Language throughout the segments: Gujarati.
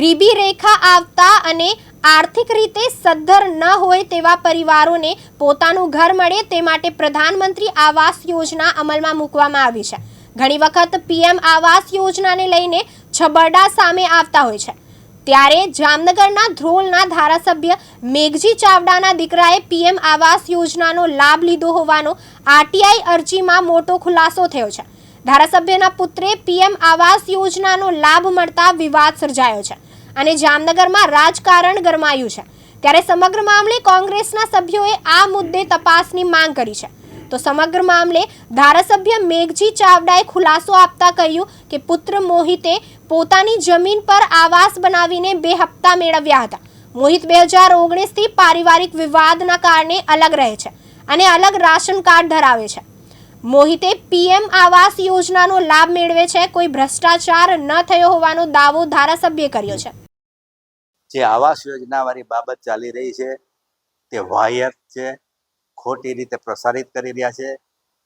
રીબી રેખા આવતા અને આર્થિક રીતે સદ્ધર ન હોય તેવા પરિવારોને પોતાનું ઘર મળે તે માટે પ્રધાનમંત્રી આવાસ યોજના અમલમાં મૂકવામાં આવી છે. ઘણી વખત પીએમ આવાસ યોજનાને લઈને છબરડા સામે આવતા હોય છે. ત્યારે જામનગરના ધ્રોલના ધારાસભ્ય મેઘજી ચાવડાના દીકરાએ પીએમ આવાસ યોજનાનો લાભ લીધો હોવાનો આરટીઆઈ અરજીમાં મોટો ખુલાસો થયો છે. ધારાસભ્યના પુત્રે પીએમ આવાસ યોજનાનો લાભ મળતા વિવાદ સર્જાયો છે. અને જામનગરમાં રાજકારણ ગરમાયું છે. ત્યારે સમગ્ર મામલે કોંગ્રેસના સભ્યોએ આ મુદ્દે તપાસની માંગ કરી છે. તો સમગ્ર મામલે ધારાસભ્ય મેઘજી ચાવડાએ ખુલાસો આપતા કહ્યું કે પુત્ર મોહિતે પોતાની જમીન પર આવાસ બનાવીને બે હપ્તા મેળવ્યા હતા. મોહિત બે હજાર ઓગણીસથી પારિવારિક વિવાદના કારણે અલગ રહે છે અને અલગ રાશન કાર્ડ ધરાવે છે. મોહિતે પીએમ આવાસ યોજનાનો લાભ મેળવે છે, કોઈ ભ્રષ્ટાચાર ન થયો હોવાનો દાવો ધારાસભ્યે કર્યો છે. જે આવાસ યોજના વાળી બાબત ચાલી રહી છે, તે વાહિયાત છે, ખોટી રીતે પ્રસારિત કરી રહ્યા છે.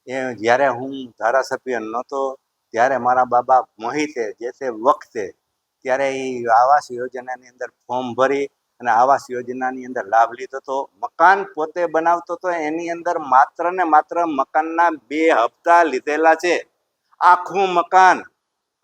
એ જ્યારે હું ધારાસભ્ય નહોતો, ત્યારે મારા બાબા મોહિતે જે તે વખતે ત્યારે એ આવાસ યોજનાની અંદર ફોર્મ ભરી અને આવાસ યોજનાની અંદર લાભ લીધો હતો. મકાન પોતે બનાવતો હતો, એની અંદર માત્ર ને માત્ર મકાનના બે હપ્તા લીધેલા છે. આખું મકાન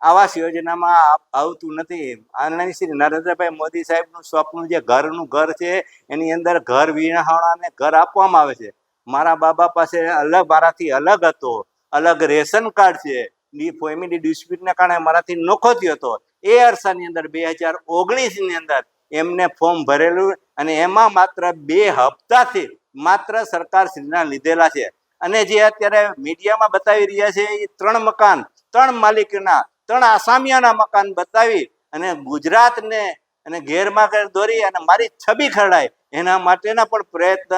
આવાસ યોજનામાં આવતું નથી. આનંદ શ્રી નરેન્દ્રભાઈ મોદી સાહેબનું સ્વપ્ન જે ઘરનું ઘર છે, એની અંદર ઘર વિહાણાને ઘર આપવામાં આવે છે. મારા બાબા પાસે અલગ, મારાથી અલગ હતો. અલગ રેશન કાર્ડ છે. ફેમિલી ડિસ્પ્યુટને કારણે મારાથી નોખો થયો હતો. એ અરસાની અંદર બે હજાર ઓગણીસની અંદર એમને ફોર્મ ભરેલું અને એમાં માત્ર બે હપ્તાથી માત્ર સરકારશ્રીના લીધેલા છે. અને જે અત્યારે મીડિયામાં બતાવી રહ્યા છે, એ ત્રણ મકાન, ત્રણ માલિકના ત્રણ આસામિયાના મકાન બતાવી અને ગુજરાતને અને ગેરમાર્ગે દોરી અને મારી છબી ખરડાય એના માટેના પણ પ્રયત્ન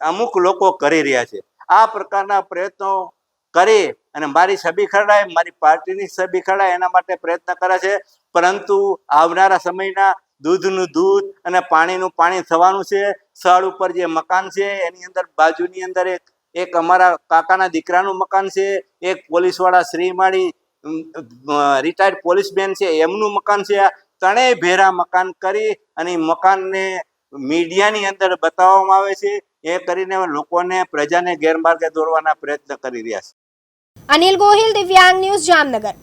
અમુક લોકો કરી રહ્યા છે. આ પ્રકારના પ્રયત્નો કરી અને મારી છબી ખરડાય મારી પાર્ટીની છબી ખરડાય એના માટે પ્રયત્ન કરે છે. પરંતુ આવનારા સમયના દૂધનું દૂધ અને પાણીનું પાણી થવાનું છે. સ્થળ ઉપર જે મકાન છે, એની અંદર બાજુની અંદર એક એક અમારા કાકાના દીકરાનું મકાન છે. એક પોલીસવાળા શ્રીમાળી રિટાયર્ડ પોલીસમેન છે, એમનું મકાન છે ત્રણેય ભેરા મકાન કરી અને મકાનને મીડિયાની અંદર બતાવવામાં આવે છે, એ કરીને લોકોને પ્રજાને ગેરમાર્ગે દોરવાના પ્રયત્ન કરી રહ્યા છે. અનિલ ગોહિલ, દિવ્યાંગ ન્યૂઝ જામનગર.